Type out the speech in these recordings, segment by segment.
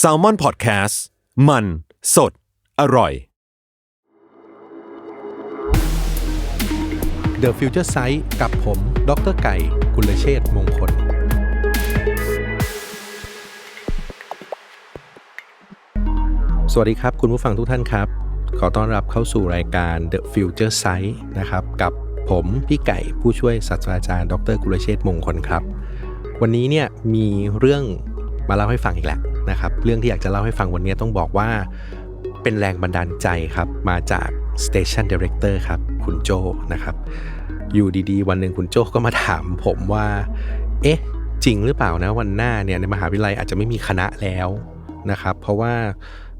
s a l ม o n PODCAST มัน สด อร่อย The Future Sight กับผม ดรไก่ กุลเชษมงคล สวัสดีครับ คุณผู้ฟังทุกท่านครับ ขอต้อนรับเข้าสู่รายการ The Future Sight นะครับ กับผมพี่ไก่ผู้ช่วยศาสตราจารย์ ดรกุลเชษมงคลครับ วันนี้เนี่ยมีเรื่อง มาเล่าให้ฟังอีกแล้วนะครับ เรื่องที่อยากจะเล่าให้ฟังวันนี้ต้องบอกว่าเป็นแรงบันดาลใจครับ มาจาก Station Director ครับ คุณโจนะครับ อยู่ดีๆ วันหนึ่งคุณโจก็มาถามผมว่า เอ๊ะ จริงหรือเปล่านะวันหน้าเนี่ยในมหาวิทยาลัยอาจจะไม่มีคณะแล้วนะครับ เพราะว่า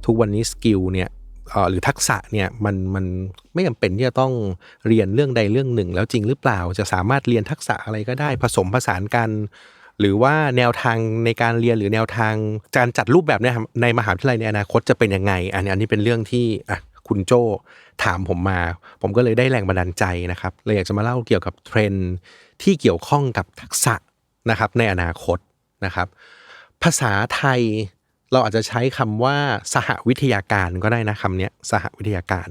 ทุกวันนี้สกิลเนี่ยหรือทักษะเนี่ยมันมันไม่จำเป็นที่จะต้องเรียนเรื่องใดเรื่องหนึ่ง แล้วจริงหรือเปล่าจะสามารถเรียนทักษะอะไรก็ได้ผสมผสานกัน หรือว่าแนวทางในการเรียนหรือแนวทางการจัดรูปแบบเนี่ยครับในมหาวิทยาลัยในอนาคตจะเป็นยังไง อันนี้อันนี้เป็นเรื่องที่อะคุณโจถามผมมา ผมก็เลยได้แรงบันดาลใจนะครับเลยอยากจะมาเล่าเกี่ยวกับเทรนด์ที่เกี่ยวข้องกับทักษะนะครับในอนาคตนะครับ ภาษาไทยเราอาจจะใช้คำว่าสหวิทยาการก็ได้นะคำนี้สหวิทยาการ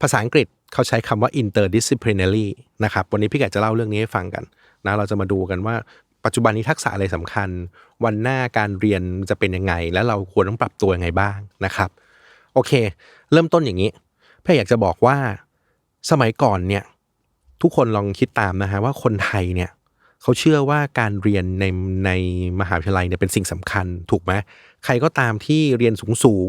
ภาษาอังกฤษเขาใช้คำว่า interdisciplinary นะครับ วันนี้พี่แกจะเล่าเรื่องนี้ให้ฟังกันนะ เราจะมาดูกันว่า ปัจจุบันนี้ทักษะอะไรสำคัญ วันหน้าการเรียนจะเป็นยังไง แล้วเราควรต้องปรับตัวยังไงบ้างนะครับ โอเค เริ่มต้นอย่างนี้พี่อยากจะบอกว่าสมัยก่อนเนี่ยทุกคนลองคิดตามนะฮะว่าคนไทยเนี่ยเขาเชื่อว่าการเรียนในในมหาวิทยาลัยเนี่ยเป็นสิ่งสำคัญถูกไหมใครก็ตามที่เรียนสูงสูง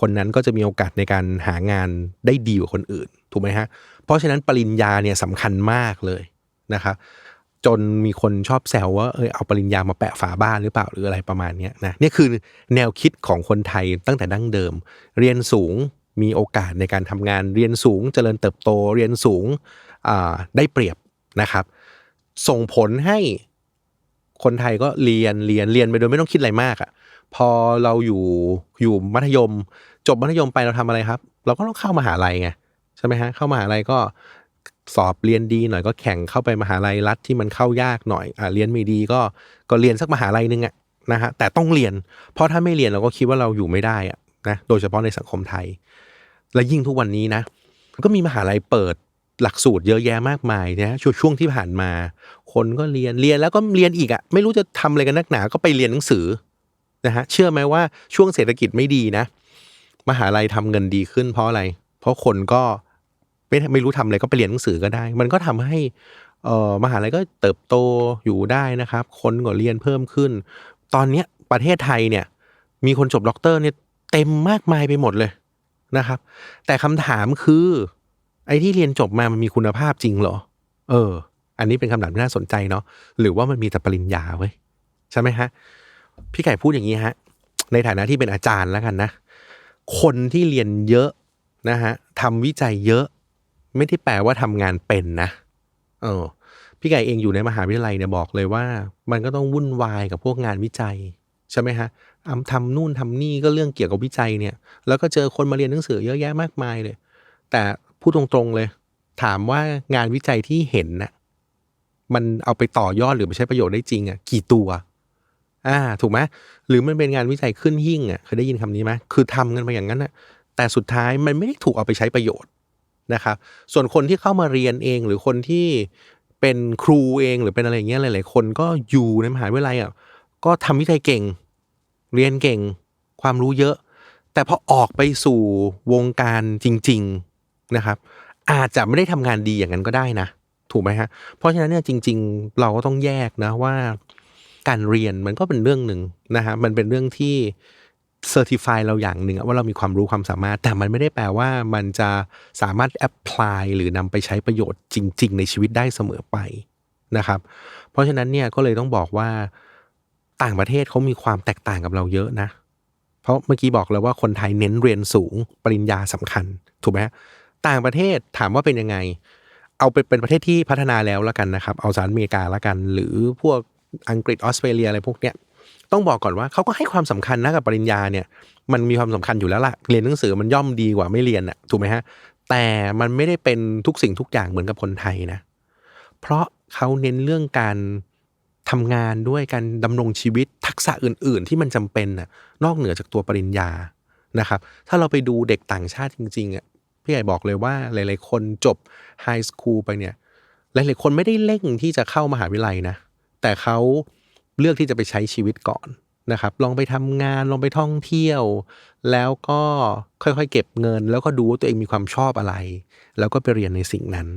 คนนั้นก็จะมีโอกาสในการหางานได้ดีกว่าคนอื่น ถูกไหมฮะ เพราะฉะนั้นปริญญาเนี่ยสำคัญมากเลยนะครับ จนมีคนชอบแซวว่าเออเอาปริญญามาแปะฝาบ้านหรือเปล่าหรืออะไรประมาณนี้นะนี่คือแนวคิดของคนไทยตั้งแต่ดั้งเดิม เรียนสูงมีโอกาสในการทำงานเรียนสูงเจริญเติบโตเรียนสูงได้เปรียบนะครับ ส่งผลให้คนไทยก็เรียนเรียนเรียนไปโดยไม่ต้องคิดอะไรมากอะ่ะพอเราอยู่อยู่มัธยม จบมัธยมไปเราทำอะไรครับ เราก็ต้องเข้ามหาลัยไงใช่ไหมฮะเข้ามหาลัยก็ สอบเรียนดีหน่อยก็แข่งเข้าไปมหาลัยรัฐที่มันเข้ายากหน่อยอ่าเรียนไม่ดีก็ก็เรียนสักมหาลัยนึงอะนะฮะแต่ต้องเรียน เพราะถ้าไม่เรียนเราก็คิดว่าเราอยู่ไม่ได้อะนะโดยเฉพาะในสังคมไทย และยิ่งทุกวันนี้นะ ก็มีมหาลัยเปิดหลักสูตรเยอะแยะมากมายนะช่วงช่วงที่ผ่านมา คนก็เรียนเรียนแล้วก็เรียนอีกอะไม่รู้จะทำอะไรกันนักหนา ก็ไปเรียนหนังสือนะฮะเชื่อไหมว่าช่วงเศรษฐกิจไม่ดีนะ มหาลัยทำเงินดีขึ้นเพราะอะไร เพราะคนก็ ไม่ไม่รู้ทำอะไรก็ไปเรียนหนังสือก็ได้ มันก็ทำให้เอ่อมหาลัยก็เติบโตอยู่ได้นะครับ คนก็เรียนเพิ่มขึ้น ตอนเนี้ยประเทศไทยเนี่ยมีคนจบด็อกเตอร์เนี่ยเต็มมากมายไปหมดเลยนะครับ แต่คำถามคือ ไอ้ที่เรียนจบมามันมีคุณภาพจริงเหรอ เออ อันนี้เป็นคำถามที่น่าสนใจเนาะหรือว่ามันมีแต่ปริญญาเว้ยใช่ไหมฮะพี่ไก่พูดอย่างนี้ฮะ ในฐานะที่เป็นอาจารย์แล้วกันนะ คนที่เรียนเยอะนะฮะทำวิจัยเยอะ ไม่ได้แปลว่าทำงานเป็นนะ เออ พี่ไก่เองอยู่ในมหาวิทยาลัยเนี่ยบอกเลยว่า มันก็ต้องวุ่นวายกับพวกงานวิจัยใช่ไหมฮะทำทำนู่นทำนี่ก็เรื่องเกี่ยวกับวิจัยเนี่ย แล้วก็เจอคนมาเรียนหนังสือเยอะแยะมากมายเลย แต่พูดตรงๆเลย ถามว่างานวิจัยที่เห็นน่ะมันเอาไปต่อยอดหรือไปใช้ประโยชน์ได้จริงอะกี่ตัว อ่า ถูกไหมหรือมันเป็นงานวิจัยขึ้นหิ่งอะเคยได้ยินคำนี้ไหมคือทำกันไปอย่างนั้นน่ะแต่สุดท้ายมันไม่ได้ถูกเอาไปใช้ประโยชน์ นะครับ ส่วนคนที่เข้ามาเรียนเองหรือคนที่เป็นครูเองหรือเป็นอะไรเงี้ยหลาย ๆ คนก็อยู่ในมหาวิทยาลัยอะก็ทำวิจัยเก่ง เรียนเก่ง ความรู้เยอะ แต่พอออกไปสู่วงการจริง ๆนะครับ อาจจะไม่ได้ทำงานดีอย่างนั้นก็ได้นะ ถูกไหมฮะเพราะฉะนั้นเนี่ยจริง ๆ เราก็ต้องแยกนะว่า การเรียนมันก็เป็นเรื่องหนึ่งนะฮะมันเป็นเรื่องที่ เซอร์ติฟายเราอย่างหนึ่งว่าเรามีความรู้ความสามารถ แต่มันไม่ได้แปลว่ามันจะสามารถแอพพลายหรือนำไปใช้ประโยชน์จริง ๆ ในชีวิตได้เสมอไปนะครับ เพราะฉะนั้นเนี่ยก็เลยต้องบอกว่าต่างประเทศเขามีความแตกต่างกับเราเยอะนะ เพราะเมื่อกี้บอกแล้วว่าคนไทยเน้นเรียนสูงปริญญาสำคัญ ถูกไหมต่างประเทศถามว่าเป็นยังไง เอาเป็นเป็นประเทศที่พัฒนาแล้วแล้วกันนะครับ เอาสหรัฐอเมริกาแล้วกัน หรือพวกอังกฤษออสเตรเลียอะไรพวกเนี้ย ต้องบอกก่อนว่าเขาก็ให้ความสำคัญนะกับปริญญาเนี่ย มันมีความสำคัญอยู่แล้วล่ะ เรียนหนังสือมันย่อมดีกว่าไม่เรียนอะถูกไหมฮะ แต่มันไม่ได้เป็นทุกสิ่งทุกอย่างเหมือนกับคนไทยนะ เพราะเขาเน้นเรื่องการททำงานด้วยการดำรงชีวิตทักษะอื่น ๆ ที่มันจำเป็นน่ะนอกเหนือจากตัวปริญญานะครับ ถ้าเราไปดูเด็กต่างชาติจริงๆอะพี่ใหญ่บอกเลยว่าหลาย ๆ คนจบไฮสคูลไปเนี่ย หลาย ๆ คนไม่ได้เร่งที่จะเข้ามหาวิทยาลัยนะ แต่เขา เลือกที่จะไปใช้ชีวิตก่อนนะครับ ลองไปทำงานลองไปท่องเที่ยว แล้วก็ค่อยๆ เก็บเงิน แล้วก็ดูว่าตัวเองมีความชอบอะไร แล้วก็ไปเรียนในสิ่งนั้น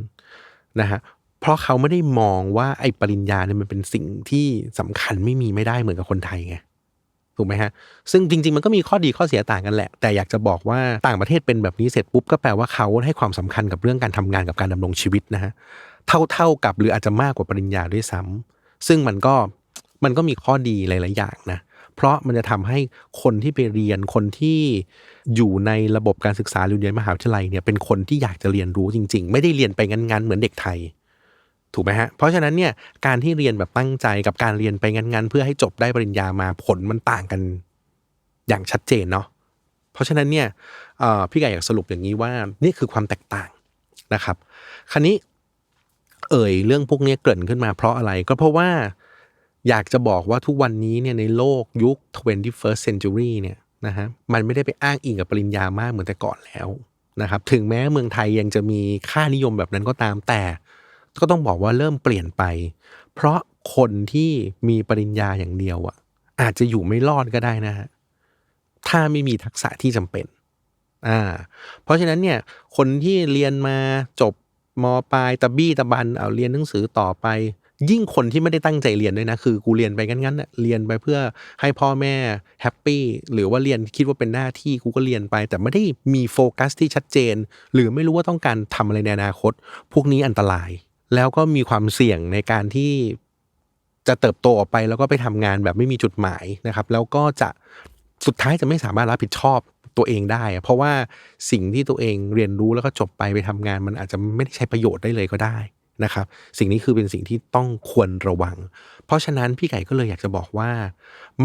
นะฮะเพราะเขาไม่ได้มองว่าไอ้ปริญญาเนี่ยมันเป็นสิ่งที่สำคัญไม่มีไม่ได้เหมือนกับคนไทยไงถูกไหมฮะ ซึ่งจริง ๆ มันก็มีข้อดีข้อเสียต่างกันแหละ แต่อยากจะบอกว่าต่างประเทศเป็นแบบนี้เสร็จปุ๊บก็แปลว่าเขาให้ความสำคัญกับเรื่องการทำงานกับการดำรงชีวิตนะฮะ เท่าๆกับหรืออาจจะมากกว่าปริญญาด้วยซ้ำซึ่งมันก็ มันก็มีข้อดีหลาย ๆ อย่างนะ เพราะมันจะทำให้คนที่ไปเรียนคนที่อยู่ในระบบการศึกษาหรือเรียนมหาวิทยาลัยเนี่ยเป็นคนที่อยากจะเรียนรู้จริง ๆ ไม่ได้เรียนไปงัน ๆ เหมือนเด็กไทยถูกไหมฮะ เพราะฉะนั้นเนี่ยการที่เรียนแบบตั้งใจกับการเรียนไปงัน ๆ เพื่อให้จบได้ปริญญามาผลมันต่างกันอย่างชัดเจนเนาะ เพราะฉะนั้นเนี่ยพี่ไก่อยากสรุปอย่างนี้ว่านี่คือความแตกต่างนะครับ คราวนี้เอ่ยเรื่องพวกนี้เกิดขึ้นมาเพราะอะไรก็เพราะว่า อยากจะบอกว่าทุกวันนี้เนี่ยในโลกยุค 21st century เนี่ยนะฮะมันไม่ได้ไปอ้างอิงกับปริญญามากเหมือนแต่ก่อนแล้วนะครับถึงแม้เมืองไทยยังจะมีค่านิยมแบบนั้นก็ตามแต่ ก็ต้องบอกว่าเริ่มเปลี่ยนไป เพราะคนที่มีปริญญาอย่างเดียวอะ อาจจะอยู่ไม่รอดก็ได้นะฮะถ้าไม่มีทักษะที่จำเป็นอ่าเพราะฉะนั้นเนี่ยคนที่เรียนมาจบมปลายตะบี้ตะบันเอาเรียนหนังสือต่อไป ยิ่งคนที่ไม่ได้ตั้งใจเรียนด้วยนะ คือกูเรียนไปงั้นๆเรียนไปเพื่อให้พ่อแม่แฮปปี้หรือว่าเรียนคิดว่าเป็นหน้าที่กูก็เรียนไป แต่ไม่ได้มีโฟกัสที่ชัดเจน หรือไม่รู้ว่าต้องการทำอะไรในอนาคต พวกนี้อันตราย แล้วก็มีความเสี่ยงในการที่จะเติบโตออกไปแล้วก็ไปทำงานแบบไม่มีจุดหมายนะครับ แล้วก็จะสุดท้ายจะไม่สามารถรับผิดชอบตัวเองได้ เพราะว่าสิ่งที่ตัวเองเรียนรู้แล้วก็จบไปไปทำงาน มันอาจจะไม่ได้ใช้ประโยชน์ได้เลยก็ได้ นะครับ สิ่งนี้คือเป็นสิ่งที่ต้องควรระวัง เพราะฉะนั้นพี่ไก่ก็เลยอยากจะบอกว่า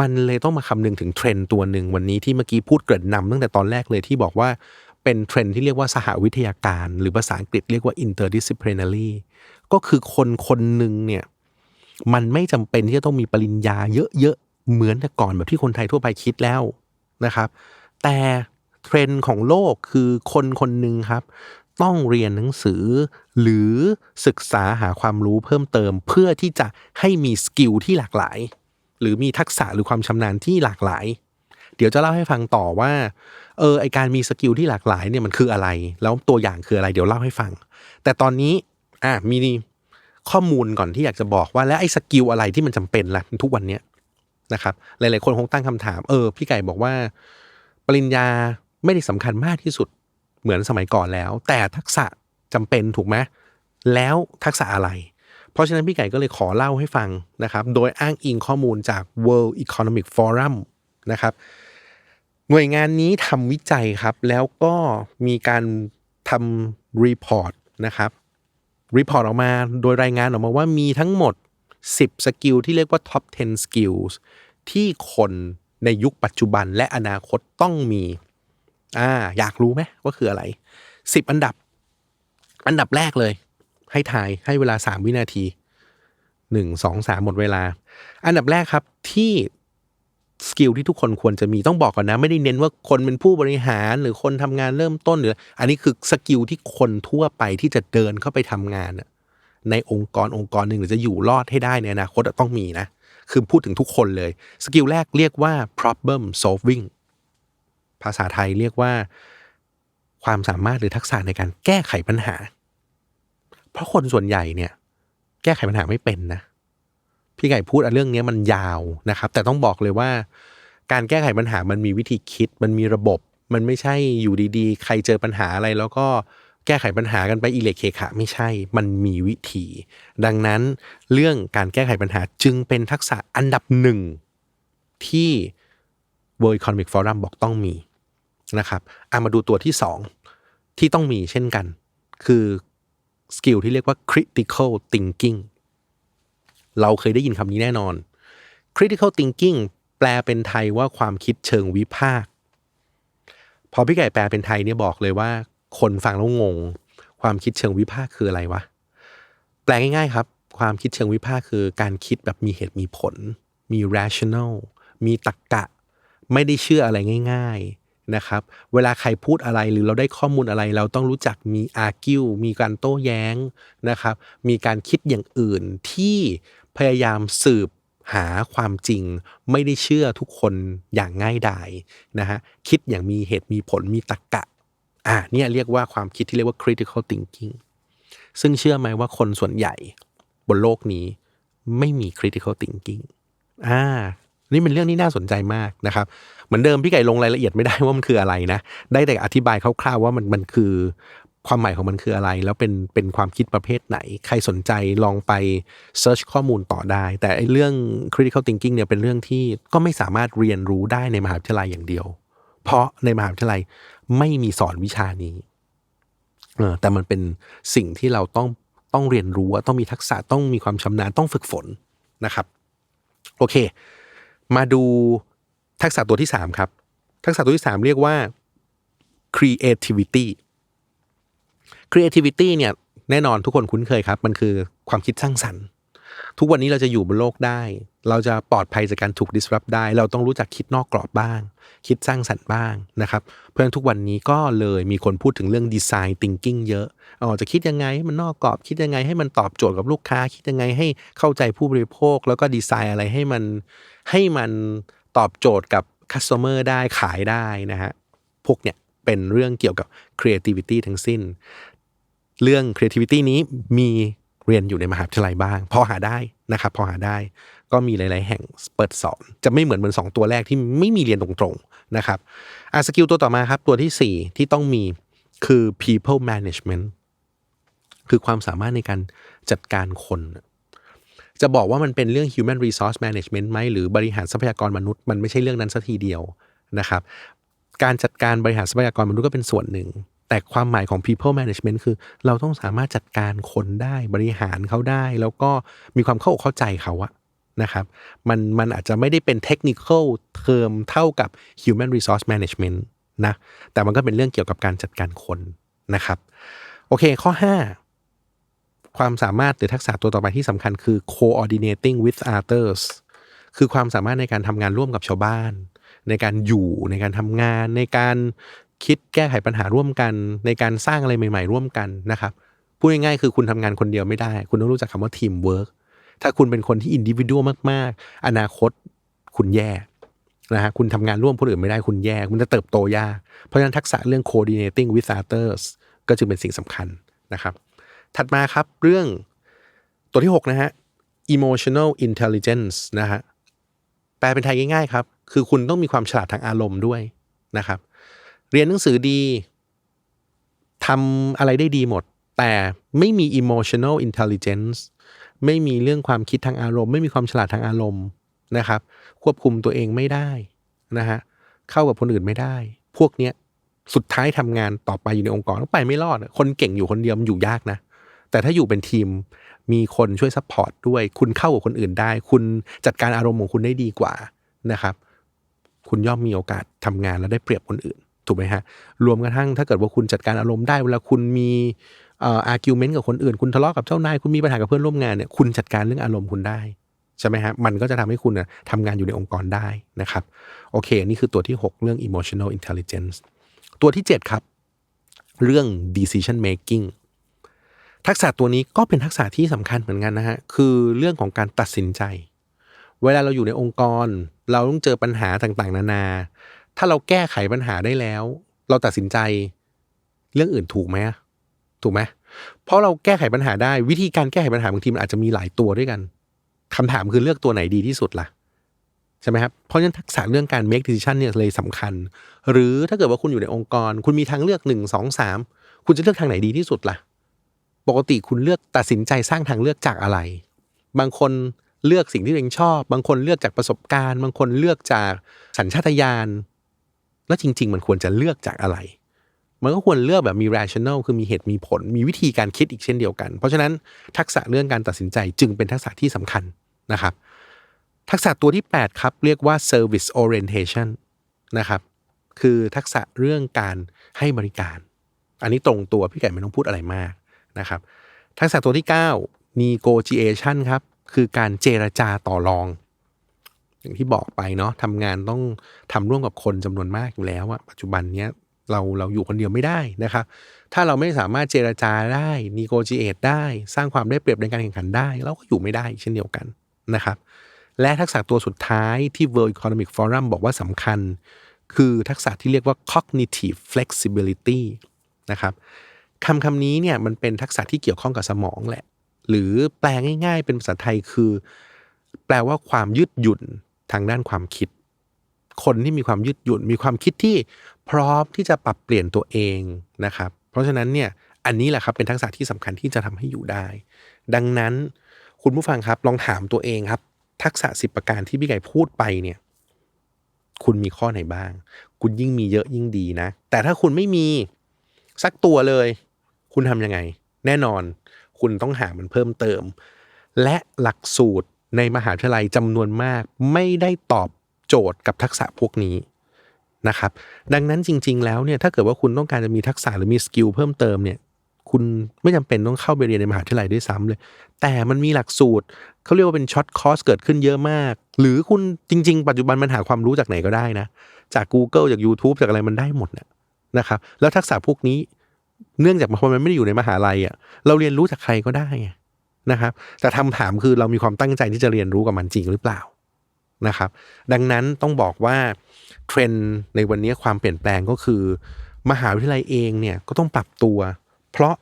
มันเลยต้องมาคำนึงถึงเทรนด์ตัวหนึ่งวันนี้ที่เมื่อกี้พูดเกริ่นนำตั้งแต่ตอนแรกเลยที่บอกว่าเป็นเทรนด์ที่เรียกว่าสหวิทยาการ หรือภาษาอังกฤษเรียกว่า interdisciplinary ก็คือคนคนหนึ่งเนี่ยมันไม่จำเป็นที่จะต้องมีปริญญาเยอะๆเหมือนแต่ก่อนแบบที่คนไทยทั่วไปคิดแล้วนะครับ แต่เทรนด์ของโลกคือคนคนหนึ่งครับ ต้องเรียนหนังสือ หรือศึกษาหาความรู้เพิ่มเติม เพื่อที่จะให้มีสกิลที่หลากหลาย หรือมีทักษะหรือความชำนาญที่หลากหลาย เดี๋ยวจะเล่าให้ฟังต่อว่าเออไอการมีสกิลที่หลากหลายเนี่ยมันคืออะไร แล้วตัวอย่างคืออะไรเดี๋ยวเล่าให้ฟัง แต่ตอนนี้อะมีข้อมูลก่อนที่อยากจะบอกว่าแล้วไอ้สกิลอะไรที่มันจำเป็นล่ะทุกวันเนี้ยนะครับ หลาย ๆ คนคงตั้งคำถาม เออ พี่ไก่บอกว่า ปริญญาไม่ได้สำคัญมากที่สุด เหมือนสมัยก่อนแล้ว แต่ทักษะจำเป็นถูกไหมแล้วทักษะอะไร เพราะฉะนั้นพี่ไก่ก็เลยขอเล่าให้ฟังนะครับ โดยอ้างอิงข้อมูลจาก World Economic Forum นะครับ หน่วยงานนี้ทำวิจัยครับ แล้วก็มีการทำรีพอร์ตนะครับรีพอร์ตออกมาโดยรายงานออกมาว่ามีทั้งหมด 10 สกิลที่เรียกว่า top 10 skills ที่คนในยุคปัจจุบันและอนาคตต้องมี อ่า อยากรู้ไหมว่าคืออะไร10อันดับ อันดับแรกเลย ให้ทายให้เวลา3วินาที1 2 3หมดเวลา อันดับแรกครับที่สกิลที่ทุกคนควรจะมีต้องบอกก่อนนะ ไม่ได้เน้นว่าคนเป็นผู้บริหารหรือคนทำงานเริ่มต้นหรือ อันนี้คือสกิลที่คนทั่วไปที่จะเดินเข้าไปทำงานในองค์กรองค์กรหนึ่งหรือจะอยู่รอดให้ได้ในอนาคตต้องมีนะ คือพูดถึงทุกคนเลย สกิลแรกเรียกว่า problem solving ภาษาไทยเรียกว่า ความสามารถหรือทักษะในการแก้ไขปัญหา เพราะคนส่วนใหญ่เนี่ย แก้ไขปัญหาไม่เป็นนะ พี่ไก่พูดเรื่องนี้มันยาวนะครับ แต่ต้องบอกเลยว่า การแก้ไขปัญหามันมีวิธีคิด มันมีระบบ มันไม่ใช่อยู่ดีๆ ใครเจอปัญหาอะไรแล้วก็แก้ไขปัญหากันไปอิเล็กเคขะไม่ใช่ มันมีวิธี ดังนั้นเรื่องการแก้ไขปัญหาจึงเป็นทักษะอันดับหนึ่งที่ World Economic Forum บอกต้องมี นะครับอามาดูตัวที่สองที่ต้องมีเช่นกัน คือสกิลที่เรียกว่า critical thinking เราเคยได้ยินคำนี้แน่นอน critical thinking แปลเป็นไทยว่าความคิดเชิงวิพากษ์พอพี่ไก่แปลเป็นไทยเนี่ยบอกเลยว่า คนฟังแล้วงง ความคิดเชิงวิพากษ์คืออะไรวะ แปลง่ายๆครับ ความคิดเชิงวิพากษ์คือการคิดแบบมีเหตุมีผล มี rational มีตรรกกะ ไม่ได้เชื่ออะไรง่าย ๆ นะครับ เวลาใครพูดอะไรหรือเราได้ข้อมูลอะไร เราต้องรู้จักมี argue มีการโต้แย้งนะครับ มีการคิดอย่างอื่นที่พยายามสืบหาความจริงไม่ได้เชื่อทุกคนอย่างง่ายดายนะฮะคิดอย่างมีเหตุมีผลมีตรรกะอ่าเนี่ยเรียกว่าความคิดที่เรียกว่า critical thinking ซึ่งเชื่อไหมว่าคนส่วนใหญ่บนโลกนี้ไม่มี critical thinking อ่า นี่เป็นเรื่องที่น่าสนใจมากนะครับ เหมือนเดิมพี่ไก่ลงรายละเอียดไม่ได้ว่ามันคืออะไรนะ ได้แต่อธิบายคร่าวๆว่ามันมันคือความหมายของมันคืออะไร แล้วเป็นเป็นความคิดประเภทไหน ใครสนใจลองไปเซิร์ชข้อมูลต่อได้ แต่ไอ้เรื่อง critical thinking เนี่ยเป็นเรื่องที่ก็ไม่สามารถเรียนรู้ได้ในมหาวิทยาลัยอย่างเดียว เพราะในมหาวิทยาลัยไม่มีสอนวิชานี้เออแต่มันเป็นสิ่งที่เราต้องต้องเรียนรู้ต้องมีทักษะต้องมีความชำนาญต้องฝึกฝนนะครับ โอเค มาดูทักษะตัวที่สามครับ ทักษะตัวที่สามเรียกว่า creativity creativity เนี่ยแน่นอนทุกคนคุ้นเคยครับ มันคือความคิดสร้างสรรค์ ทุกวันนี้เราจะอยู่บนโลกได้ เราจะปลอดภัยจากการถูก disrupt ได้ เราต้องรู้จักคิดนอกกรอบบ้าง คิดสร้างสรรค์บ้างนะครับ เพราะฉะนั้นทุกวันนี้ก็เลยมีคนพูดถึงเรื่อง design thinking เยอะอ๋อจะคิดยังไงให้มันนอกกรอบ คิดยังไงให้มันตอบโจทย์กับลูกค้า คิดยังไงให้เข้าใจผู้บริโภค แล้วก็ดีไซน์อะไรให้มัน ให้มันตอบโจทย์กับ customer ได้ขายได้นะฮะพวกเนี่ยเป็นเรื่องเกี่ยวกับ creativity ทั้งสิ้น เรื่อง creativity นี้มีเรียนอยู่ในมหาวิทยาลัยบ้าง พอหาได้นะครับพอหาได้ก็มีหลาย ๆ แห่งเปิดสอน จะไม่เหมือนเหมือนสองตัวแรกที่ไม่มีเรียนตรง ๆ นะครับอะสกิลตัวต่อมาครับตัวที่ 4 ที่ต้องมีคือ people management คือความสามารถในการจัดการคน จะบอกว่ามันเป็นเรื่อง human resource management ไหมหรือบริหารทรัพยากรมนุษย์มันไม่ใช่เรื่องนั้นสัทีเดียวนะครับ การจัดการบริหารทรัพยากรมนุษย์ก็เป็นส่วนหนึ่ง แต่ความหมายของ people management คือ เราต้องสามารถจัดการคนได้บริหารเขาได้ แล้วก็มีความเข้าอกเข้าใจเขาอะนะครับมันมันอาจจะไม่ได้เป็น technical term เท่ากับ human resource management นะแต่มันก็เป็นเรื่องเกี่ยวกับการจัดการคนนะครับ โอเคข้อ 5 ความสามารถหรือทักษะตัวต่อไปที่สำคัญคือ coordinating with others คือความสามารถในการทำงานร่วมกับชาวบ้าน ในการอยู่ในการทำงาน ในการคิดแก้ไขปัญหาร่วมกัน ในการสร้างอะไรใหม่ๆ ร่วมกันนะครับพูดง่ายๆคือคุณทำงานคนเดียวไม่ได้ คุณต้องรู้จักคำว่าทีมเวิร์กถ้าคุณเป็นคนที่อินดิวิ u a l มากๆ อนาคตคุณแย่นะฮะคุณทำงานร่วมคนอื่นไม่ได้คุณแย่ คุณจะเติบโตยาก เพราะฉะนั้นทักษะเรื่อง coordinating with others ก็จึงเป็นสิ่งสำคัญนะครับ ถัดมาครับเรื่องตัวที่ 6 นะฮะ emotional intelligence นะฮะแปลเป็นไทยง่ายๆครับ คือคุณต้องมีความฉลาดทางอารมณ์ด้วยนะครับ เรียนหนังสือดีทำอะไรได้ดีหมด แต่ไม่มี emotional intelligence ไม่มีเรื่องความคิดทางอารมณ์ ไม่มีความฉลาดทางอารมณ์นะครับ ควบคุมตัวเองไม่ได้นะฮะเข้ากับคนอื่นไม่ได้ พวกเนี้ยสุดท้ายทำงานต่อไปอยู่ในองค์กรต้องไปไม่รอด คนเก่งอยู่คนเดียวมันอยู่ยากนะ แต่ถ้าอยู่เป็นทีมมีคนช่วยซัพพอร์ตด้วย คุณเข้ากับคนอื่นได้ คุณจัดการอารมณ์ของคุณได้ดีกว่านะครับ คุณย่อมมีโอกาสทำงานแล้วได้เปรียบคนอื่น ถูกไหมฮะ รวมกระทั่งถ้าเกิดว่าคุณจัดการอารมณ์ได้ เวลาคุณมีเอ่อ argument กับคนอื่น คุณทะเลาะกับเจ้านาย คุณมีปัญหากับเพื่อนร่วมงานเนี่ย คุณจัดการเรื่องอารมณ์คุณได้ใช่ไหมฮะ มันก็จะทำให้คุณนะทำงานอยู่ในองค์กรได้นะครับ โอเค นี่คือตัวที่ 6 เรื่อง emotional intelligence ตัวที่ 7 ครับ เรื่อง decision making ทักษะตัวนี้ก็เป็นทักษะที่สำคัญเหมือนกันนะฮะ คือเรื่องของการตัดสินใจ เวลาเราอยู่ในองค์กร เราต้องเจอปัญหาต่างๆ นานา ถ้าเราแก้ไขปัญหาได้แล้ว เราตัดสินใจ เรื่องอื่นถูกไหมถูกไหมเพราะเราแก้ไขปัญหาได้วิธีการแก้ไขปัญหาบางทีมันอาจจะมีหลายตัวด้วยกันคำถามคือเลือกตัวไหนดีที่สุดล่ะใช่ไหมครับ เพราะฉะนั้นทักษะเรื่องการ make decision เนี่ยเลยสำคัญ หรือถ้าเกิดว่าคุณอยู่ในองค์กร คุณมีทางเลือกหนึ่งสองสามคุณจะเลือกทางไหนดีที่สุดล่ะ ปกติคุณเลือกตัดสินใจสร้างทางเลือกจากอะไร บางคนเลือกสิ่งที่ตัวเองชอบ บางคนเลือกจากประสบการณ์ บางคนเลือกจากสัญชาตญาณ แล้วจริง ๆ มันควรจะเลือกจากอะไร มันก็ควรเลือกแบบมี rational คือมีเหตุมีผล มีวิธีการคิดอีกเช่นเดียวกัน เพราะฉะนั้นทักษะเรื่องการตัดสินใจจึงเป็นทักษะที่สำคัญนะครับ ทักษะตัวที่ 8 ครับ เรียกว่า service orientation นะครับ คือทักษะเรื่องการให้บริการ อันนี้ตรงตัวพี่ไก่ไม่ต้องพูดอะไรมาก นะครับ ทักษะตัวที่ negotiation ครับ คือการเจรจาต่อรอง อย่างที่บอกไปเนาะทำงานต้องทำร่วมกับคนจำนวนมากอยู่แล้วอะปัจจุบันเนี้ยเราเราอยู่คนเดียวไม่ได้นะครับ ถ้าเราไม่สามารถเจรจาได้ negotiate ได้ สร้างความได้เปรียบในการแข่งขันได้ เราก็อยู่ไม่ได้เช่นเดียวกันนะครับ และทักษะตัวสุดท้ายที่ World Economic Forum บอกว่าสำคัญ คือทักษะที่เรียกว่า cognitive flexibility นะครับ คำคำนี้เนี่ยมันเป็นทักษะที่เกี่ยวข้องกับสมองแหละ หรือแปลง่าย ๆ เป็นภาษาไทยคือ แปลว่าความยืดหยุ่นทางด้านความคิด คนที่มีความยืดหยุ่น มีความคิดที่พร้อมที่จะปรับเปลี่ยนตัวเองนะครับ เพราะฉะนั้นเนี่ยอันนี้แหละครับเป็นทักษะที่สำคัญที่จะทำให้อยู่ได้ ดังนั้นคุณผู้ฟังครับลองถามตัวเองครับ ทักษะสิบประการที่พี่ไก่พูดไปเนี่ย คุณมีข้อไหนบ้าง คุณยิ่งมีเยอะยิ่งดีนะ แต่ถ้าคุณไม่มีสักตัวเลย คุณทำยังไง แน่นอน คุณต้องหามันเพิ่มเติม และหลักสูตรในมหาวิทยาลัยจำนวนมากไม่ได้ตอบโจทย์กับทักษะพวกนี้นะครับ ดังนั้นจริง ๆ แล้วเนี่ยถ้าเกิดว่าคุณต้องการจะมีทักษะหรือมีสกิลเพิ่มเติมเนี่ยคุณไม่จำเป็นต้องเข้าไปเรียนในมหาวิทยาลัยด้วยซ้ำเลย แต่มันมีหลักสูตรเขาเรียกว่าเป็นช็อตคอร์สเกิดขึ้นเยอะมาก หรือคุณจริง ๆ ปัจจุบันมันหาความรู้จากไหนก็ได้นะ จาก Google จาก YouTube จากอะไรมันได้หมดนะนะครับ แล้วทักษะพวกนี้ เนื่องจากพอมันไม่ได้อยู่ในมหาลัยอะเราเรียนรู้จากใครก็ได้ไงนะครับ แต่คำถามคือเรามีความตั้งใจที่จะเรียนรู้กับมันจริงหรือเปล่านะครับ ดังนั้นต้องบอกว่าเทรนด์ในวันนี้ความเปลี่ยนแปลงก็คือ มหาวิทยาลัยเองเนี่ยก็ต้องปรับตัว เพราะ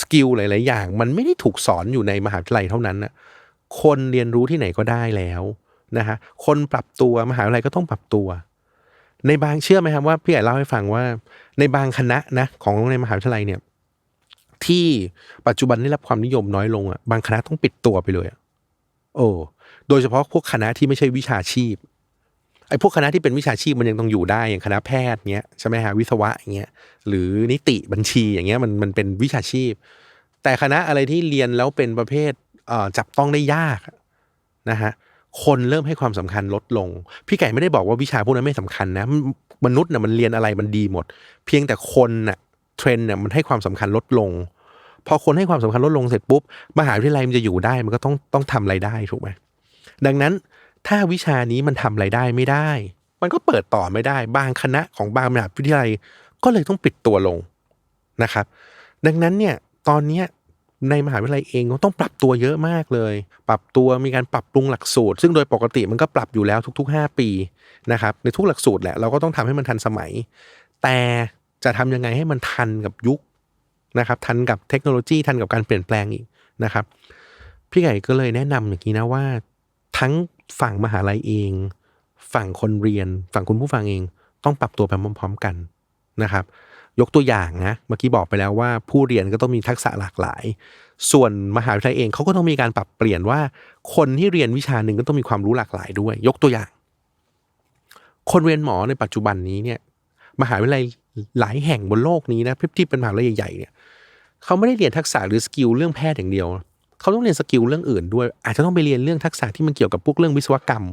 สกิลหลาย ๆ อย่าง มันไม่ได้ถูกสอนอยู่ในมหาวิทยาลัยเท่านั้นนะคนเรียนรู้ที่ไหนก็ได้แล้วนะฮะคนปรับตัวมหาวิทยาลัยก็ต้องปรับตัว ในบางเชื่อไหมครับว่าพี่ใหญ่เล่าให้ฟังว่า ในบางคณะนะของในมหาวิทยาลัยเนี่ยที่ปัจจุบันได้รับความนิยมน้อยลงอะบางคณะต้องปิดตัวไปเลยอะโอ้โดยเฉพาะพวกคณะที่ไม่ใช่วิชาชีพไอ้พวกคณะที่เป็นวิชาชีพมันยังต้องอยู่ได้อย่างคณะแพทย์เงี้ยใช่ไหมฮะวิศวะอย่างเงี้ยหรือนิติบัญชีอย่างเงี้ยมันมันเป็นวิชาชีพ แต่คณะอะไรที่เรียนแล้วเป็นประเภทเอ่อจับต้องได้ยากนะฮะ คนเริ่มให้ความสำคัญลดลง พี่ไก่ไม่ได้บอกว่าวิชาพวกนั้นไม่สำคัญนะมนุษย์น่ะมันเรียนอะไรมันดีหมด เพียงแต่คนน่ะเทรนด์เนี่ยมันให้ความสำคัญลดลง พอคนให้ความสำคัญลดลงเสร็จปุ๊บมหาวิทยาลัยมันจะอยู่ได้มันก็ต้องต้องทำรายได้ถูกไหมดังนั้นถ้าวิชานี้มันทำรายได้ไม่ได้ มันก็เปิดต่อไม่ได้ บางคณะของบางมหาวิทยาลัยก็เลยต้องปิดตัวลงนะครับ ดังนั้นเนี่ยตอนเนี้ย ในมหาวิทยาลัยเองก็ต้องปรับตัวเยอะมากเลย ปรับตัวมีการปรับปรุงหลักสูตร ซึ่งโดยปกติมันก็ปรับอยู่แล้วทุก ๆ 5 ปีนะครับในทุกหลักสูตรแหละเราก็ต้องทำให้มันทันสมัย แต่จะทำยังไงให้มันทันกับยุคนะครับทันกับเทคโนโลยีทันกับการเปลี่ยนแปลงอีกนะครับ พี่ไก่ก็เลยแนะนำอย่างนี้นะว่า ทั้งฝั่งมหาลัยเอง ฝั่งคนเรียน ฝั่งคุณผู้ฟังเอง ต้องปรับตัวไปพร้อม ๆ กันนะครับ ยกตัวอย่างนะเมื่อกี้บอกไปแล้วว่าผู้เรียนก็ต้องมีทักษะหลากหลาย ส่วนมหาวิทยาลัยเองเขาก็ต้องมีการปรับเปลี่ยนว่า คนที่เรียนวิชาหนึ่งก็ต้องมีความรู้หลากหลายด้วย ยกตัวอย่าง คนเรียนหมอในปัจจุบันนี้เนี่ย มหาวิทยาลัยหลายแห่งบนโลกนี้นะที่เป็นมหาวิทยาลัยใหญ่ๆเนี่ยเขาไม่ได้เรียนทักษะหรือสกิลเรื่องแพทย์อย่างเดียวเขาต้องเรียนสกิลเรื่องอื่นด้วย อาจจะต้องไปเรียนเรื่องทักษะที่มันเกี่ยวกับพวกเรื่องวิศวกรรม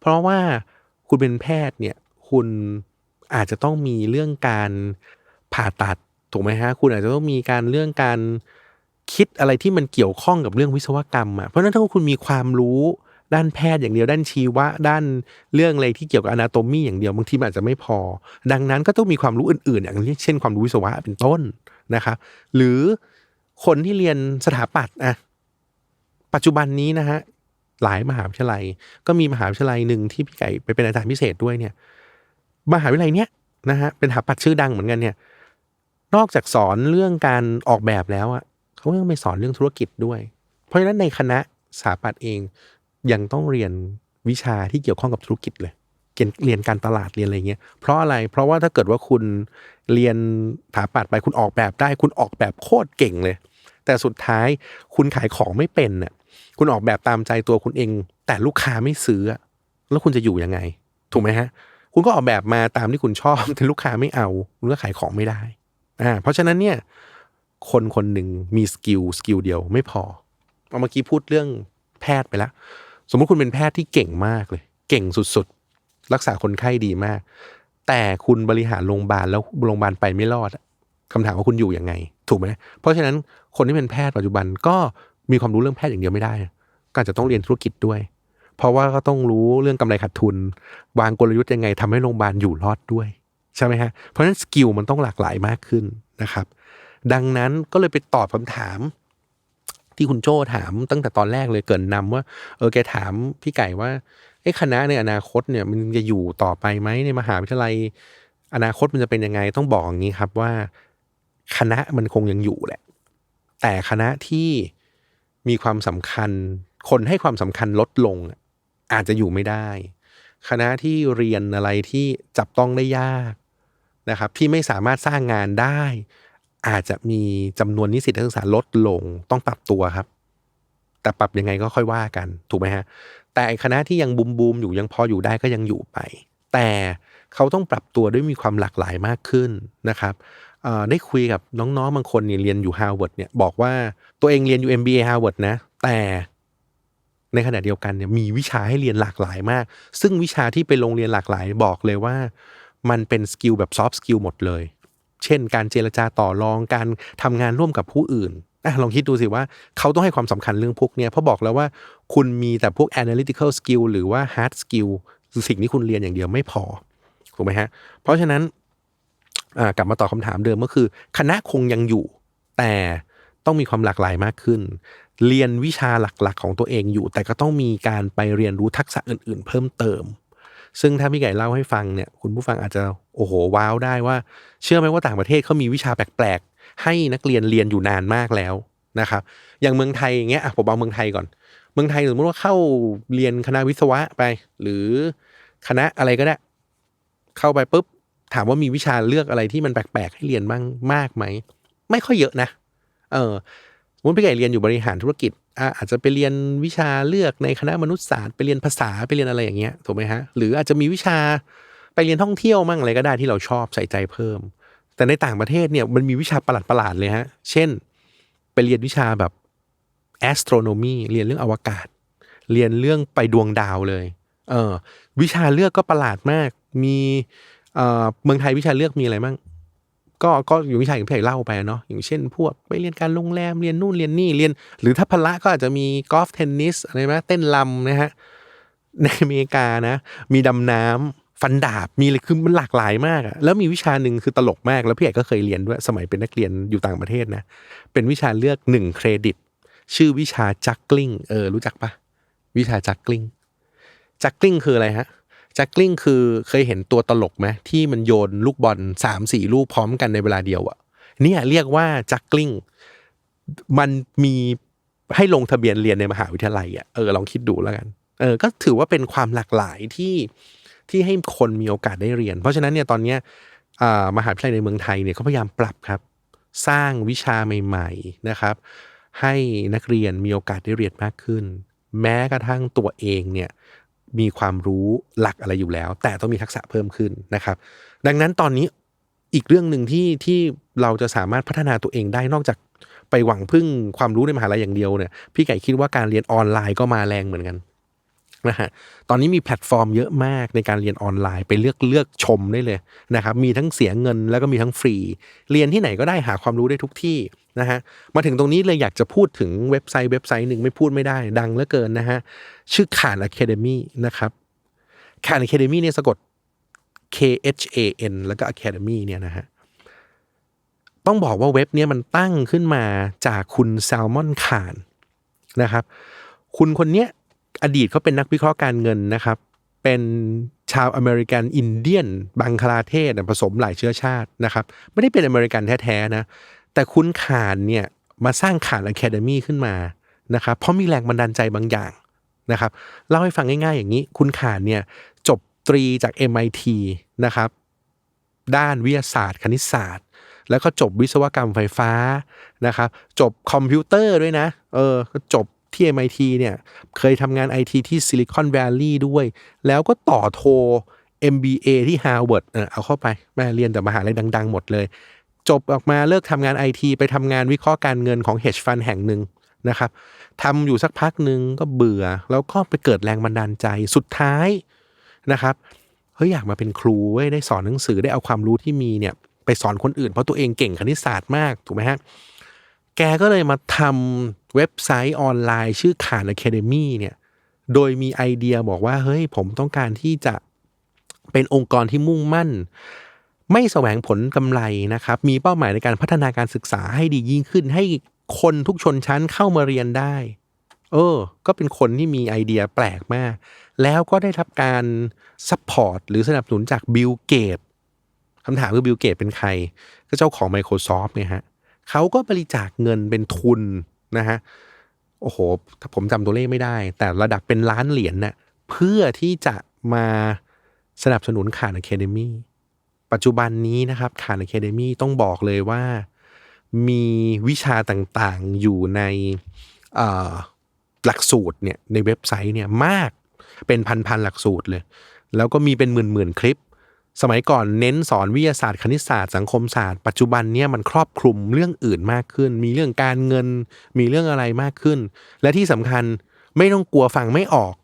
เพราะว่าคุณเป็นแพทย์เนี่ยคุณ อาจจะต้องมีเรื่องการผ่าตัดถูกไหมฮะ คุณอาจจะต้องมีการเรื่องการคิดอะไรที่มันเกี่ยวข้องกับเรื่องวิศวกรรมอะเพราะฉะนั้นถ้าคุณมีความรู้ด้านแพทย์อย่างเดียวด้านชีวะ ด้านเรื่องอะไรที่เกี่ยวกับอนาโตมีอย่างเดียวบางทีมันอาจจะไม่พอ ดังนั้นก็ต้องมีความรู้อื่นๆ อย่างเช่นความรู้วิศวะเป็นต้นนะครับหรือคนที่เรียนสถาปัตย์อะปัจจุบันนี้นะฮะหลายมหาวิทยาลัย ก็มีมหาวิทยาลัยหนึ่งที่พี่ไก่ไปเป็นอาจารย์พิเศษด้วยเนี่ย มหาวิทยาลัยเนี้ยนะฮะเป็นสถาปัตย์ชื่อดังเหมือนกันเนี่ย นอกจากสอนเรื่องการออกแบบแล้วอะเขายังไปสอนเรื่องธุรกิจด้วย เพราะฉะนั้นในคณะสถาปัตย์เองยังต้องเรียนวิชาที่เกี่ยวข้องกับธุรกิจเลยเรียนการตลาดเรียนอะไรเงี้ย เพราะอะไร เพราะว่าถ้าเกิดว่าคุณเรียนสถาปัตย์ไปคุณออกแบบได้ คุณออกแบบโคตรเก่งเลย แต่สุดท้ายคุณขายของไม่เป็นน่ะ คุณออกแบบตามใจตัวคุณเอง แต่ลูกค้าไม่ซื้อ แล้วคุณจะอยู่ยังไง ถูกไหมฮะ คุณก็ออกแบบมาตามที่คุณชอบแต่ลูกค้าไม่เอาคุณก็ขายของไม่ได้อ่าเพราะฉะนั้นเนี่ยคนคนหนึ่งมีสกิลสกิลเดียวไม่พอเอาเมื่อกี้พูดเรื่องแพทย์ไปแล้ว สมมุติคุณเป็นแพทย์ที่เก่งมากเลย เก่งสุดๆ รักษาคนไข้ดีมาก แต่คุณบริหารโรงพยาบาลแล้วโรงพยาบาลไปไม่รอดอะคำถามว่าคุณอยู่ยังไง ถูกไหมเพราะฉะนั้นคนที่เป็นแพทย์ปัจจุบันก็มีความรู้เรื่องแพทย์อย่างเดียวไม่ได้ก็อาจจะต้องเรียนธุรกิจด้วย เพราะว่าก็ต้องรู้เรื่องกำไรขาดทุน วางกลยุทธ์ยังไงทำให้โรงพยาบาลอยู่รอดด้วย ใช่ไหมฮะ เพราะฉะนั้นสกิลมันต้องหลากหลายมากขึ้นนะครับ ดังนั้นก็เลยไปตอบคำถาม ที่คุณโจ้ถามตั้งแต่ตอนแรกเลยเกินนำว่า เออแกถามพี่ไก่ว่าไอ้คณะในอนาคตเนี่ยมันจะอยู่ต่อไปไหมในมหาวิทยาลัย อนาคตมันจะเป็นยังไงต้องบอกอย่างนี้ครับว่า คณะมันคงยังอยู่แหละ แต่คณะที่มีความสำคัญ คนให้ความสำคัญลดลง อาจจะอยู่ไม่ได้ คณะที่เรียนอะไรที่จับต้องได้ยากนะครับ ที่ไม่สามารถสร้างงานได้ อาจจะมีจำนวนนิสิตนักศึกษาลดลงต้องปรับตัวครับ แต่ปรับยังไงก็ค่อยว่ากัน ถูกไหมฮะ แต่คณะที่ยังบูมบูมๆอยู่ยังพออยู่ได้ก็ยังอยู่ไป แต่เขาต้องปรับตัวด้วยมีความหลากหลายมากขึ้นนะครับได้คุยกับน้องๆบางคนเนี่ยเรียนอยู่ฮาร์วาร์ดเนี่ยบอกว่าตัวเองเรียนอยู่ MBA ฮาร์วาร์ดนะแต่ ในขณะเดียวกันเนี่ยมีวิชาให้เรียนหลากหลายมาก ซึ่งวิชาที่ไปโรงเรียนหลากหลายบอกเลยว่า มันเป็นสกิลแบบซอฟต์สกิลหมดเลย เช่น การเจรจาต่อรองการทำงานร่วมกับผู้อื่นอะลองคิดดูสิว่าเขาต้องให้ความสำคัญเรื่องพวกเนี้ยเพราะบอกแล้วว่าคุณมีแต่พวก analytical skill หรือว่า hard skill สิ่งที่คุณเรียนอย่างเดียวไม่พอถูกไหมฮะ เพราะฉะนั้นกลับมาตอบคำถามเดิมก็คือ คณะคงยังอยู่ แต่ต้องมีความหลากหลายมากขึ้น เรียนวิชาหลักๆ ของตัวเองอยู่ แต่ก็ต้องมีการไปเรียนรู้ทักษะอื่น ๆ เพิ่มเติม ซึ่งถ้าพี่ไก่เล่าให้ฟังเนี่ยคุณผู้ฟังอาจจะโอ้โหว้าวได้ว่า เชื่อไหมว่าต่างประเทศเขามีวิชาแปลกๆ ให้นักเรียนเรียนอยู่นานมากแล้วนะครับอย่างเมืองไทยอย่างเงี้ยอะผมเอาเมืองไทยก่อน เมืองไทยสมมติว่าเข้าเรียนคณะวิศวะไป หรือคณะอะไรก็ได้ เข้าไปปุ๊บถามว่ามีวิชาเลือกอะไรที่มันแปลกๆให้เรียนบ้างมากไหมไม่ค่อยเยอะนะ เออ สมมติพี่ไก่เรียนอยู่บริหารธุรกิจอาจจะไปเรียนวิชาเลือกในคณะมนุษยศาสตร์ไปเรียนภาษาไปเรียนอะไรอย่างเงี้ยถูกไหมฮะหรืออาจจะมีวิชาไปเรียนท่องเที่ยวมั่งอะไรก็ได้ที่เราชอบใส่ใจเพิ่ม แต่ในต่างประเทศเนี่ยมันมีวิชาประหลาดๆเลยฮะเช่น ไปเรียนวิชาแบบ astronomy เรียนเรื่องอวกาศ เรียนเรื่องไปดวงดาวเลยเออวิชาเลือกก็ประหลาดมากมีเอ่อเมืองไทยวิชาเลือกมีอะไรบ้าง ก็ก็อยู่วิชาอย่างพี่ใหญ่เล่าไปเนาะอย่างเช่น พวกไปเรียนการโรงแรมเรียนนู่นเรียนนี่เรียน หรือถ้าพละก็อาจจะมีกอล์ฟเทนนิสอะไรไหมเต้นลำนะฮะในอเมริกานะ มีดำน้ำฟันดาบมีอะไรคือมันหลากหลายมากอะแล้วมีวิชาหนึ่งคือตลกมาก แล้วพี่ใหญ่ก็เคยเรียนด้วย สมัยเป็นนักเรียนอยู่ต่างประเทศนะ เป็นวิชาเลือกหนึ่งเครดิต ชื่อวิชาจักกลิ้งเออรู้จักปะวิชาจักกลิ้งจักกลิ้งคืออะไรฮะ จักกลิ้งคือเคยเห็นตัวตลกไหมที่มันโยนลูกบอลสามสี่ลูกพร้อมกันในเวลาเดียวอะเนี่ยเรียกว่าจักกลิ้งมันมีให้ลงทะเบียนเรียนในมหาวิทยาลัยอะเออลองคิดดูแล้วกันเออก็ถือว่าเป็นความหลากหลายที่ที่ให้คนมีโอกาสได้เรียน เพราะฉะนั้นเนี่ยตอนเนี้ยมหาวิทยาลัยในเมืองไทยเนี่ยเขาพยายามปรับครับ สร้างวิชาใหม่ๆนะครับ ให้นักเรียนมีโอกาสได้เรียนมากขึ้น แม้กระทั่งตัวเองเนี่ย มีความรู้หลักอะไรอยู่แล้ว แต่ต้องมีทักษะเพิ่มขึ้นนะครับ ดังนั้นตอนนี้อีกเรื่องหนึ่งที่ที่เราจะสามารถพัฒนาตัวเองได้นอกจากไปหวังพึ่งความรู้ในมหาลัยอย่างเดียวเนี่ยพี่ไก่คิดว่าการเรียนออนไลน์ก็มาแรงเหมือนกัน นะฮะตอนนี้มีแพลตฟอร์มเยอะมากในการเรียนออนไลน์ไปเลือกเลือกชมได้เลยนะครับมีทั้งเสียเงินแล้วก็มีทั้งฟรี เรียนที่ไหนก็ได้หาความรู้ได้ทุกที่นะฮะมาถึงตรงนี้เลยอยากจะพูดถึงเว็บไซต์เว็บไซต์หนึ่งไม่พูดไม่ได้ดังเหลือเกินนะฮะชื่อขาน Academy นะครับขาน Academy เนี่ยสะกด K H A N แล้วก็ Academy เนี่ยนะฮะต้องบอกว่าเว็บเนี้ยมันตั้งขึ้นมาจากคุณแซลมอนคานนะครับคุณคนเนี้ย อดีตเขาเป็นนักวิเคราะห์การเงินนะครับ เป็นชาวอเมริกันอินเดียนบังคลาเทศผสมหลายเชื้อชาตินะครับ ไม่ได้เป็นอเมริกันแท้ๆนะ แต่คุณขานเนี่ยมาสร้างขานอะคาเดมีขึ้นมานะครับ เพราะมีแรงบันดาลใจบางอย่างนะครับ เล่าให้ฟังง่ายๆ อย่างนี้ คุณขานเนี่ยจบตรีจาก MIT นะครับ ด้านวิทยาศาสตร์ คณิตศาสตร์ แล้วก็จบวิศวกรรมไฟฟ้านะครับ จบคอมพิวเตอร์ด้วยนะ เออ ก็จบ ที่ MIT เนี่ยเคยทำงาน IT ที่ Silicon Valley ด้วย แล้วก็ต่อโท MBA ที่ Harvard เออเอาเข้าไปแม่เรียนแต่มหาลัยดัง ๆ หมดเลย จบออกมาเลิกทำงาน IT ไปทำงานวิเคราะห์การเงินของ hedge fund แห่งหนึ่งนะครับทำอยู่สักพักหนึ่งก็เบื่อ แล้วก็ไปเกิดแรงบันดาลใจสุดท้ายนะครับเฮ้ยอยากมาเป็นครูได้สอนหนังสือได้เอาความรู้ที่มีเนี่ยไปสอนคนอื่นเพราะตัวเองเก่งคณิตศาสตร์มากถูกไหมฮะ แกก็เลยมาทำเว็บไซต์ออนไลน์ ชื่อขาน Academy เนี่ย โดยมีไอเดียบอกว่า เฮ้ย ผมต้องการที่จะเป็นองค์กรที่มุ่งมั่น ไม่แสวงผลกำไรนะครับ มีเป้าหมายในการพัฒนาการศึกษาให้ดียิ่งขึ้น ให้คนทุกชนชั้นเข้ามาเรียนได้ เออ ก็เป็นคนที่มีไอเดียแปลกมาก แล้วก็ได้รับการซัพพอร์ตหรือสนับสนุนจากบิลเกตคำถามคือบิลเกตเป็นใคร ก็เจ้าของ Microsoft เนี่ยฮะ เขาก็บริจาคเงินเป็นทุนนะฮะโอ้โหถ้าผมจำตัวเลขไม่ได้ แต่ระดับเป็นล้านเหรียญเน่ะเพื่อที่จะมาสนับสนุนขาน Academy ปัจจุบันนี้นะครับขาน Academy ต้องบอกเลยว่า มีวิชาต่างๆอยู่ในหลักสูตรเนี่ยในเว็บไซต์เนี่ยมากเป็นพันๆหลักสูตรเลย แล้วก็มีเป็นหมื่นๆคลิป สมัยก่อนเน้นสอนวิทยาศาสตร์คณิตศาสตร์สังคมศาสตร์ปัจจุบันเนี่ยมันครอบคลุมเรื่องอื่นมากขึ้น มีเรื่องการเงิน มีเรื่องอะไรมากขึ้น และที่สำคัญไม่ต้องกลัวฟังไม่ออก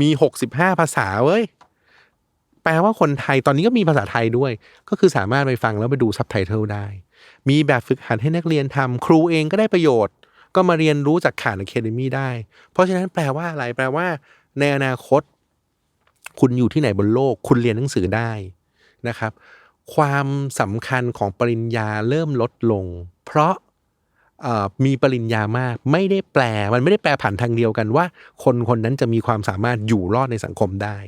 มี 65 ภาษาเว้ยแปลว่าคนไทยตอนนี้ก็มีภาษาไทยด้วย ก็คือสามารถไปฟังแล้วไปดูซับไตเติลได้ มีแบบฝึกหัดให้นักเรียนทำครูเองก็ได้ประโยชน์ ก็มาเรียนรู้จากขานอะเคเดมีได้ เพราะฉะนั้นแปลว่าอะไรแปลว่า ในอนาคต คุณอยู่ที่ไหนบนโลก คุณเรียนหนังสือได้ นะครับ ความสำคัญของปริญญาเริ่มลดลง เพราะมีปริญญามากไม่ได้แปล มันไม่ได้แปลผ่านทางเดียวกันว่า คนคนนั้นจะมีความสามารถอยู่รอดในสังคมได้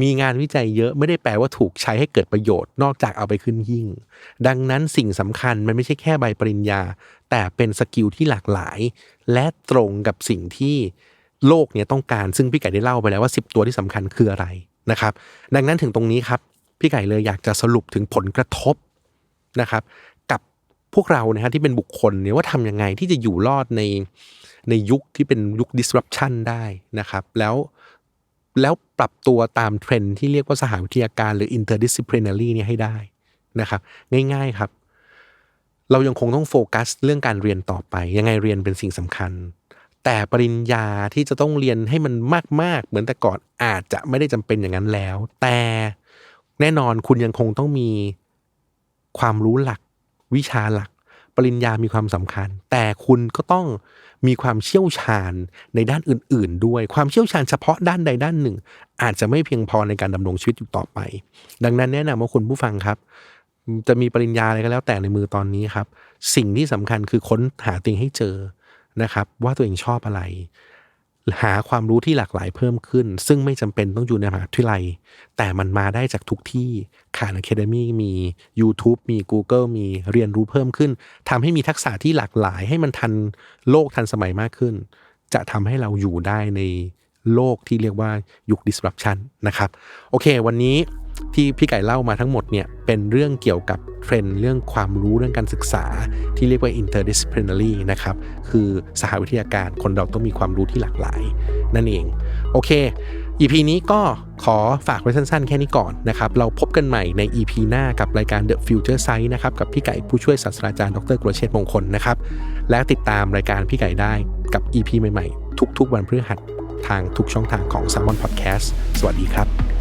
มีงานวิจัยเยอะไม่ได้แปลว่าถูกใช้ให้เกิดประโยชน์นอกจากเอาไปขึ้นหิ่ง ดังนั้นสิ่งสำคัญมันไม่ใช่แค่ใบปริญญา แต่เป็นสกิลที่หลากหลาย และตรงกับสิ่งที่โลกเนี่ยต้องการซึ่งพี่ไก่ได้เล่าไปแล้วว่า 10 ตัวที่สำคัญคืออะไรนะครับ ดังนั้นถึงตรงนี้ครับ พี่ไก่เลยอยากจะสรุปถึงผลกระทบนะครับ กับพวกเรานะฮะที่เป็นบุคคลเนี่ยว่าทำยังไงที่จะอยู่รอดในในยุคที่เป็นยุค disruption ได้นะครับ แล้วแล้วปรับตัวตามเทรนที่เรียกว่าสหวิทยาการหรือ interdisciplinary เนี่ยให้ได้นะครับ ง่ายๆครับ เรายังคงต้องโฟกัสเรื่องการเรียนต่อไป ยังไงเรียนเป็นสิ่งสำคัญ แต่ปริญญาที่จะต้องเรียนให้มันมาก ๆ เหมือนแต่ก่อนอาจจะไม่ได้จำเป็นอย่างนั้นแล้ว แต่ แน่นอนคุณยังคงต้องมีความรู้หลัก วิชาหลัก ปริญญามีความสำคัญ แต่คุณก็ต้องมีความเชี่ยวชาญในด้านอื่น ๆ ด้วยความเชี่ยวชาญเฉพาะด้านใดด้านหนึ่ง อาจจะไม่เพียงพอในการดำรงชีวิตอยู่ต่อไป ดังนั้นแนะนำว่าคุณผู้ฟังครับ จะมีปริญญาอะไรก็แล้วแต่ในมือตอนนี้ครับ สิ่งที่สำคัญคือค้นหาตัวเองให้เจอนะครับ ว่าตัวเองชอบอะไร หาความรู้ที่หลากหลายเพิ่มขึ้น ซึ่งไม่จำเป็นต้องอยู่ในมหาวิทยาลัย แต่มันมาได้จากทุกที่ขาน Academy มี YouTube มี Google มีเรียนรู้เพิ่มขึ้นทำให้มีทักษะที่หลากหลาย ให้มันทันโลกทันสมัยมากขึ้น จะทำให้เราอยู่ได้ในโลกที่เรียกว่ายุค disruption นะครับ โอเค วันนี้ ที่พี่ไก่เล่ามาทั้งหมดเนี่ยเป็นเรื่องเกี่ยวกับเทรนด์เรื่องความรู้เรื่องการศึกษา ที่เรียกว่า interdisciplinary นะครับคือสหวิทยาการคนเราต้องมีความรู้ที่หลากหลาย นั่นเอง โอเค EP นี้ก็ขอฝากไว้สั้นๆ แค่นี้ก่อนนะครับ เราพบกันใหม่ใน EP หน้ากับรายการ The Future Sight นะครับ กับพี่ไก่ผู้ช่วยศาสตราจารย์ดรกรเชษฐ์มงคลนะครับ และติดตามรายการพี่ไก่ได้กับ EP ใหม่ๆ ทุกๆ วันพฤหัสทางทุกช่องทางของ s ซ m o n Podcast สวัสดีครับ